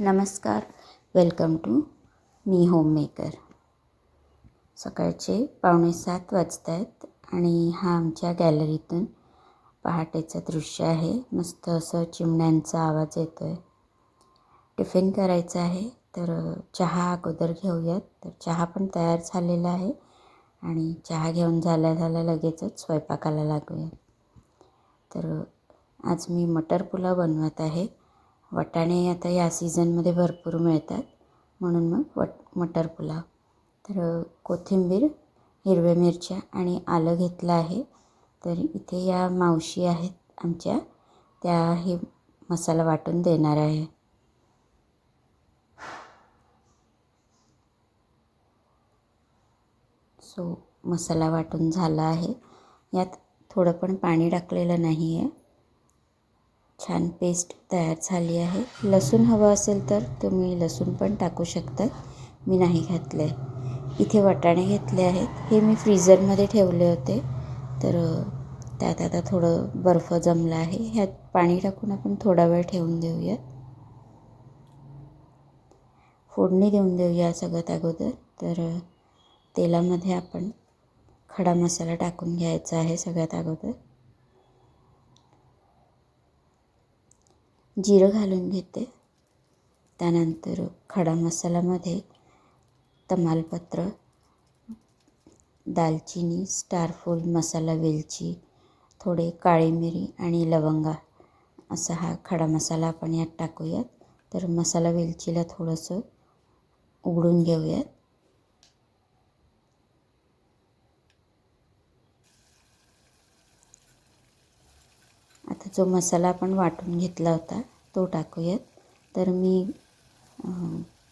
नमस्कार. Welcome to मी home maker सकाळचे पावणे सात वाजत आहेत आणि हा आमच्या गॅलरीतून पहाटेचं दृश्य आहे. मस्त असं चिमण्यांचा आवाज येतो आहे टिफिन करायचं आहे तर चहा अगोदर घेऊयात. तर चहा पण तयार झालेला आहे आणि चहा घेऊन झाल्या झाल्या लगेचच स्वयंपाकाला लागूया. तर आज मी मटर पुलाव बनवत आहे. वाटाणे आता या सीझनमध्ये भरपूर मिळतात. म्हणून मग वट मटर पुलाव. तर कोथिंबीर हिरव्या मिरच्या आणि आलं घेतलं आहे. तर इथे या मावशी आहेत आमच्या. त्या हे मसाला वाटून देणार आहे. सो मसाला वाटून झाला आहे. यात थोडं पण पाणी टाकलेलं नाही आहे छान पेस्ट तयार झाली आहे. लसूण हवं असेल तर तुम्ही लसूण पण टाकू शकता. मी नाही घातलं आहे इथे वाटाणे घेतले आहेत. हे मी फ्रीझरमध्ये ठेवले होते. तर त्यात आता थोडं बर्फ जमलं आहे. ह्यात पाणी टाकून आपण थोडा वेळ ठेवून देऊयात. फोडणी देऊन देऊया सगळ्यात अगोदर. तर तेलामध्ये आपण खडा मसाला टाकून घ्यायचा आहे सगळ्यात अगोदर. जिरं घालून घेते. त्यानंतर खडा मसाल्यामध्ये तमालपत्र दालचिनी स्टारफूल मसाला वेलची थोडे काळी मिरी आणि लवंगा असा हा खडा मसाला आपण यात टाकूयात. तर मसाला वेलचीला थोडंसं उघडून घेऊयात आता जो मसाला आपण वाटून घेतला होता तो टाकूयात. तर मी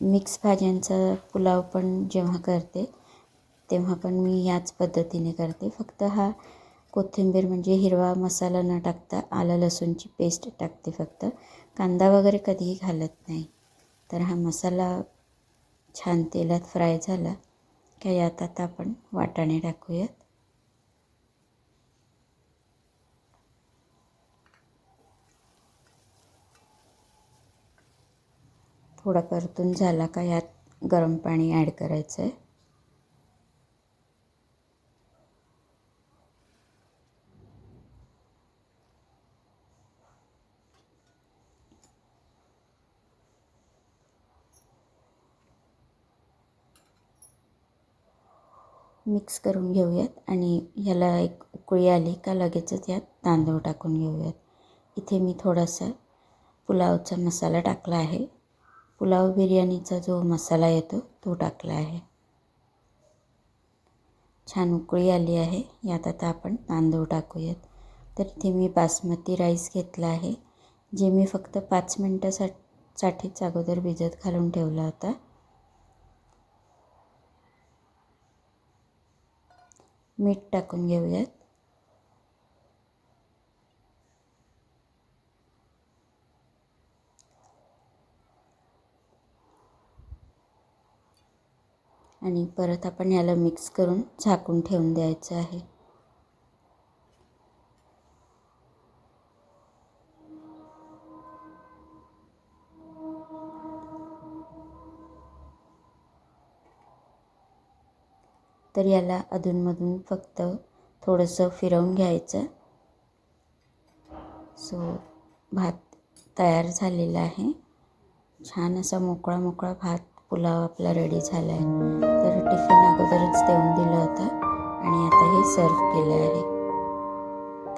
मिक्स भाज्यांचा पुलाव पण जेव्हा करते तेव्हा पण मी याच पद्धतीने करते. फक्त हा कोथिंबीर म्हणजे हिरवा मसाला न टाकता आलं लसूणची पेस्ट टाकते फक्त. कांदा वगैरे कधीही घालत नाही. तर हा मसाला छान तेलात फ्राय झाला का यात आता आपण वाटाणे टाकूयात. थोडा परतून झाला का यात गरम पाणी ॲड करायचं आहे मिक्स करून घेऊयात आणि ह्याला एक उकळी आली का लगेचच यात तांदूळ टाकून घेऊयात. इथे मी थोडासा पुलावचा मसाला टाकला आहे. पुलाव बिर्याणीचा जो मसाला येतो तो टाकला आहे. छान उकळी आली आहे. यात आता आपण तांदूळ टाकूयात. तर इथे मी बासमती राईस घेतला आहे जे मी फक्त पाच मिनटासा साठीच अगोदर भिजत घालून ठेवला होता. मीठ टाकून घेऊयात. आणि परत आपण याला मिक्स करून झाकून ठेवून द्यायचं आहे. तर याला अधूनमधून फक्त थोडंसं फिरवून घ्यायचं. सो भात तयार झालेला आहे. छान असा मोकळा मोकळा भात पुलाव आपला रेडी झाला आहे तर टिफिन अगोदरच देऊन दिलं होतं आणि आता हे सर्व केलं आहे.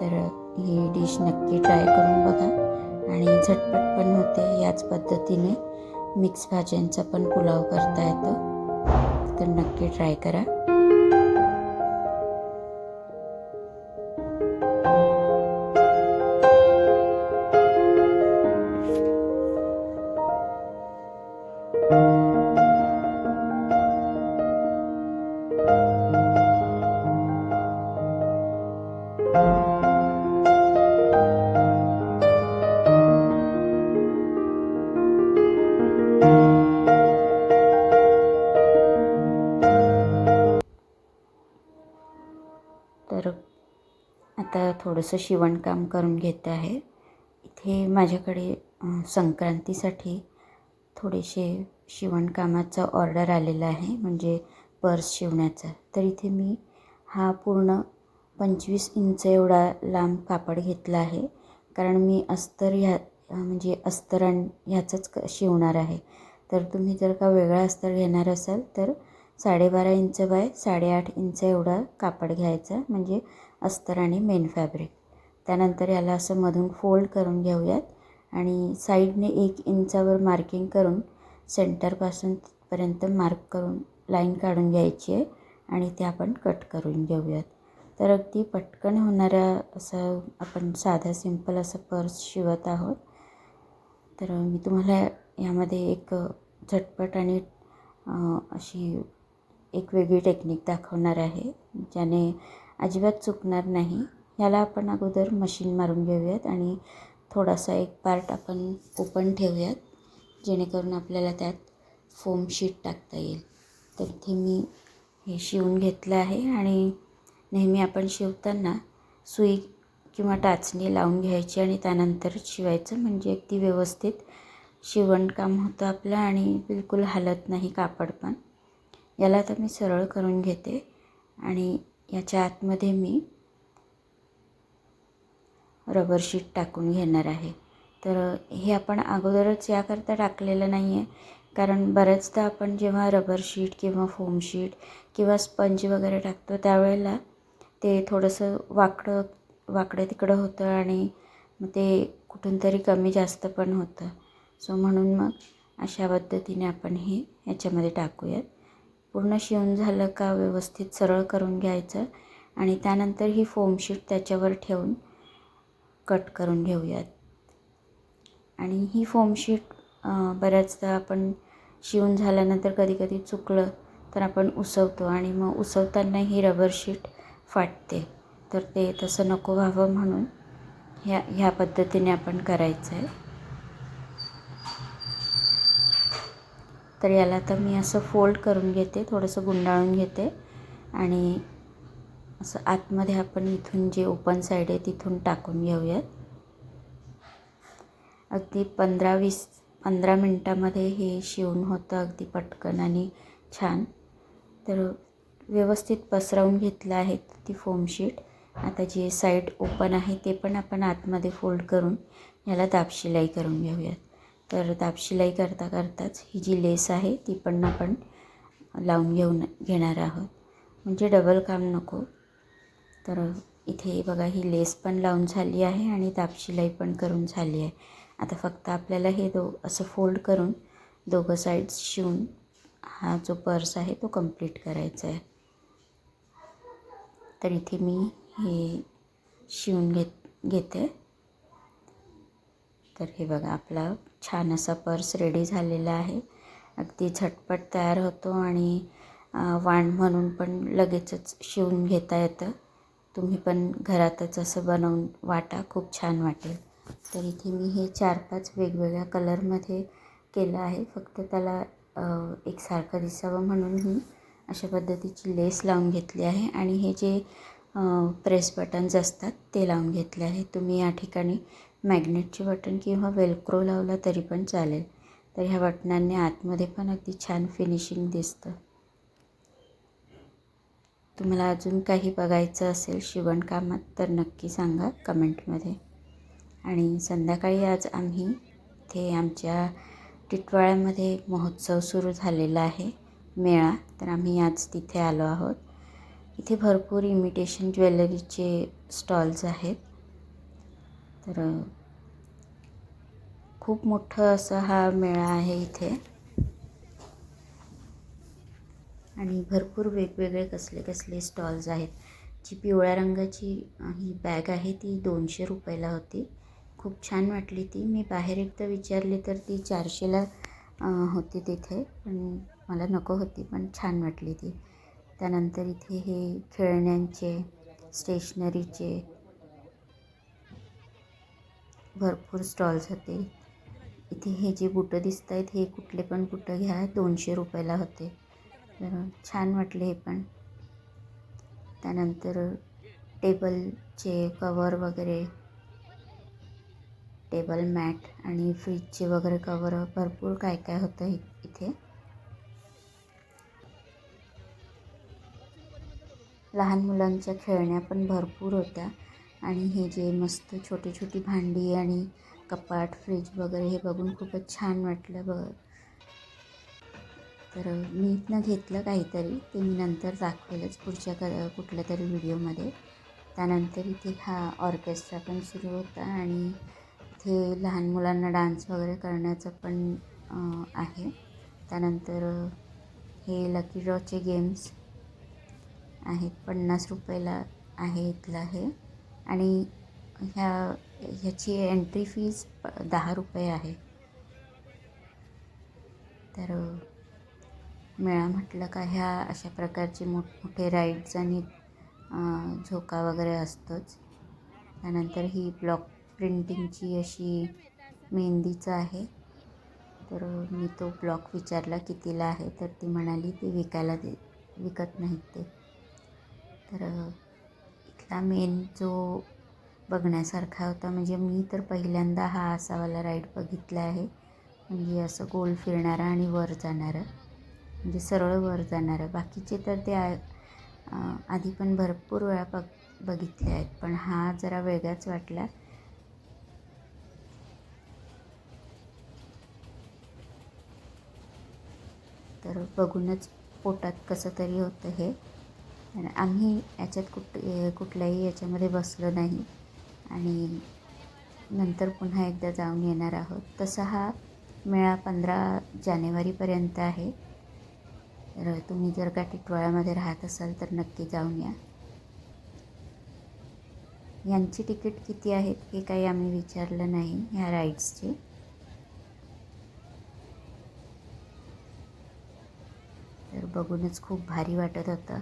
तर ही डिश नक्की ट्राय करून बघा. आणि झटपट पण होते याच पद्धतीने. मिक्स भाज्यांचा पण पुलाव करता येतो. तर नक्की ट्राय करा. तर आता थोडंसं शिवणकाम करून घेत आहे. इथे माझ्याकडे संक्रांतीसाठी थोडेसे शिवणकामाचा ऑर्डर आलेला आहे म्हणजे पर्स शिवण्याचा. तर इथे मी हा पूर्ण पंचवीस इंच एवढा लांब कापड घेतला आहे. कारण मी अस्तर ह्या म्हणजे अस्तर आणि ह्याचंच क शिवणार आहे. तर तुम्ही जर का वेगळा अस्तर घेणार असाल तर साडेबारा इंच बाय साडेआठ इंच एवढा कापड घ्यायचा म्हणजे अस्तर आणि मेन फॅब्रिक. त्यानंतर याला असं मधून फोल्ड करून घेऊयात आणि साईडने एक इंचावर मार्किंग करून सेंटरपासून तिथपर्यंत मार्क करून लाईन काढून घ्यायची आहे आणि ते आपण कट करून घेऊयात. तर अगदी पटकन होणारा असं आपण साधा सिंपल असं पर्स शिवत आहोत. तर मी तुम्हाला यामध्ये एक झटपट आणि अशी एक वेगळी टेक्निक दाखवणार आहे ज्याने अजिबात चुकणार नाही. याला आपण अगोदर मशीन मारून घेऊयात आणि थोडासा एक पार्ट आपण ओपन ठेवूयात जेणेकरून आपल्याला त्यात फोम शीट टाकता येईल. तर ते मी हे शिवून घेतलं आहे आणि नेहमी आपण शिवताना सुई किंवा टाचणी लावून घ्यायची आणि त्यानंतर शिवायचं म्हणजे अगदी व्यवस्थित शिवणकाम होतं आपलं आणि बिलकुल हालत नाही कापड पण. याला तर मी सरळ करून घेते आणि याच्या आतमध्ये मी रबर शीट टाकून घेणार आहे. तर हे आपण अगोदरच याकरता टाकलेलं नाही आहे. कारण बऱ्याचदा आपण जेव्हा रबर शीट किंवा फोम शीट किंवा स्पंज वगैरे टाकतो त्यावेळेला ते थोडंसं वाकडं वाकडं तिकडं होतं आणि मग ते कुठून तरी कमी जास्त पण होतं. सो म्हणून मग अशा पद्धतीने आपण हे याच्यामध्ये टाकूयात. पूर्ण शिवून झालं का व्यवस्थित सरळ करून घ्यायचं आणि त्यानंतर ही फोमशीट त्याच्यावर ठेवून कट करून घेऊयात. आणि ही फोमशीट बऱ्याचदा आपण शिवून झाल्यानंतर कधीकधी चुकलं तर आपण उसवतो आणि मग उसवताना ही रबर शीट फाटते. तर ते तसं नको व्हावं म्हणून ह्या ह्या पद्धतीने आपण करायचं आहे तर याला तर मी असं फोल्ड करून घेते थोडंसं गुंडाळून घेते. आणि असं आतमध्ये आपण इथून जे ओपन साईड आहे तिथून टाकून घेऊयात. अगदी पंधरा वीस पंधरा मिनटामध्ये हे शिवून होतं अगदी पटकन आणि छान. तर व्यवस्थित पसरवून घेतलं आहे ती फोमशीट आता जे साईड ओपन आहे ते पण आपण आतमध्ये फोल्ड करून ह्याला दाबशिलाई करून घेऊयात. तर दाबशिलाई करता करताच ही जी लेस आहे ती पण आपण लावून घेऊन घेणार आहोत. म्हणजे डबल काम नको. तर इथे बघा ही लेस पण लावून झाली आहे आणि दाबशिलाई पण करून झाली आहे. आता फक्त आपल्याला हे दो असं फोल्ड करून दोघं साईड्स शिवून हा जो पर्स आहे तो कंप्लीट करायचा आहे. तर इथे मी हे शिवून घेत घेते. तर हे बघा आपला छान असा पर्स रेडी झालेला आहे. अगदी झटपट तयार होतो आणि वाण म्हणून पण लगेचच शिवून घेता येतं. तुम्ही पण घरातच असं बनवून वाटा खूप छान वाटेल. तर इथे मी हे चार पाच वेगवेगळ्या कलरमध्ये केलं आहे. फक्त त्याला एकसारखं दिसावं म्हणून मी अशा पद्धतीची लेस लावून घेतली आहे आणि हे जे प्रेस बटन्स असतात ते लावून घेतले आहे. तुम्ही या ठिकाणी मॅग्नेटचे बटन किंवा वेलक्रो लावला तरी पण चालेल. तर ह्या बटनांनी आतमध्ये पण अगदी छान फिनिशिंग दिसतं. तुम्हाला अजून काही बघायचं असेल शिवणकामात तर नक्की सांगा कमेंटमध्ये. आणि संध्याकाळी आज आम्ही इथे आमच्या टिटवाळ्यामध्ये महोत्सव सुरू झालेला आहे. मेळा. तर आम्ही आज तिथे आलो आहोत. इथे भरपूर इमिटेशन ज्वेलरीचे स्टॉल्स आहेत. तर खूप मोठं असं हा मेळा आहे इथे. आणि भरपूर वेगवेगळे कसले कसले स्टॉल्स आहेत. जी पिवळ्या रंगाची ही बॅग आहे ती दोनशे रुपयाला होती. खूप छान वाटली ती. मी बाहेर एकदा विचारली तर ती चारशेला होती तिथे. पण मला नको होती पण छान वाटली ती. त्यानंतर इथे हे खेळण्यांचे स्टेशनरीचे भरपूर स्टॉल्स होते. इथे हे जे बुटं दिसत आहेत हे कुठले पण बुटं घ्या दोनशे रुपयाला होते. तर छान वाटले हे पण. त्यानंतर टेबलचे कवर वगैरे टेबल मॅट आणि फ्रीजचे वगैरे कवर भरपूर काय काय होतं इ इथे. लहान मुलांच्या खेळण्या पण भरपूर होत्या. आणि हे जे मस्त छोटी छोटी भांडी आणि कपाट फ्रीज वगैरे हे बघून खूपच छान वाटलं बघ. तर मी इथनं घेतलं काहीतरी ते मी नंतर दाखवेलच पुढच्या क कुठल्या तरी व्हिडिओमध्ये. त्यानंतर इथे हा ऑर्केस्ट्रा पण सुरू होता आणि इथे लहान मुलांना डान्स वगैरे करण्याचं पण आहे. त्यानंतर हे लकी ड्रॉचे गेम्स आहेत पन्नास रुपयाला आहे इथलं हे. आणि ह्या ह्याची एंट्री फीज दहा रुपये आहे. तर मेळा म्हटलं का ह्या अशा प्रकारचे मोठमोठे राईड्स आणि झोका वगैरे असतोच. त्यानंतर ही ब्लॉक प्रिंटिंगची अशी मेहंदीचं आहे. तर मी तो ब्लॉक विचारला कितीला आहे तर ती म्हणाली ती विकायला दे विकत नाहीत ते. तर इथला मेन जो बघण्यासारखा होता म्हणजे मी तर पहिल्यांदा हा असावाला राईड बघितला आहे. म्हणजे असं गोल फिरणारा आणि वर जाणारं. म्हणजे सरळ वर जाणारं. बाकीचे तर ते आधी पण भरपूर वेळा बघ बघितले आहेत. पण हा जरा वेगळाच वाटला. तर बघूनच पोटात कसं तरी होतं हे. आम्ही याच्यात कुठ कुठल्याही याच्यामध्ये बसलो नाही. आणि नंतर पुन्हा एकदा जाऊन येणार आहोत. तसा हा मेळा पंधरा जानेवारीपर्यंत आहे. तर तुम्ही जर का टिटवाळ्यामध्ये राहत असाल तर नक्की जाऊन या. यांची तिकीट किती आहेत हे काही आम्ही विचारलं नाही ह्या राईड्सचे. तर बघूनच खूप भारी वाटत होतं.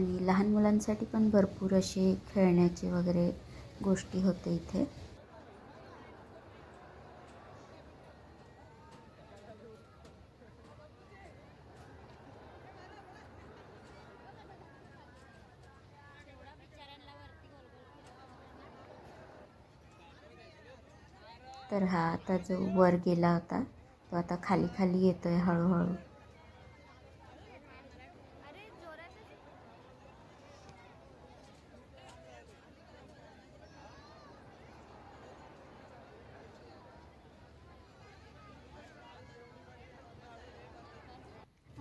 आणि लहान मुलांसाठी पण भरपूर असे खेळण्याचे वगैरे गोष्टी होते इथे. तर हा आता जो वर गेला होता तो आता खाली खाली येतो आहे हळूहळू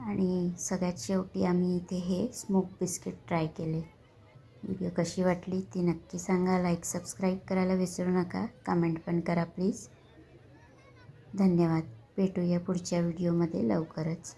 आणि सगळ्यात शेवटी आम्ही इथे हे स्मोक बिस्किट ट्राय केले. व्हिडिओ कशी वाटली ती नक्की सांगा. लाईक सबस्क्राईब करायला विसरू नका. कमेंट पण करा प्लीज धन्यवाद. भेटूया पुढच्या व्हिडिओमध्ये लवकरच.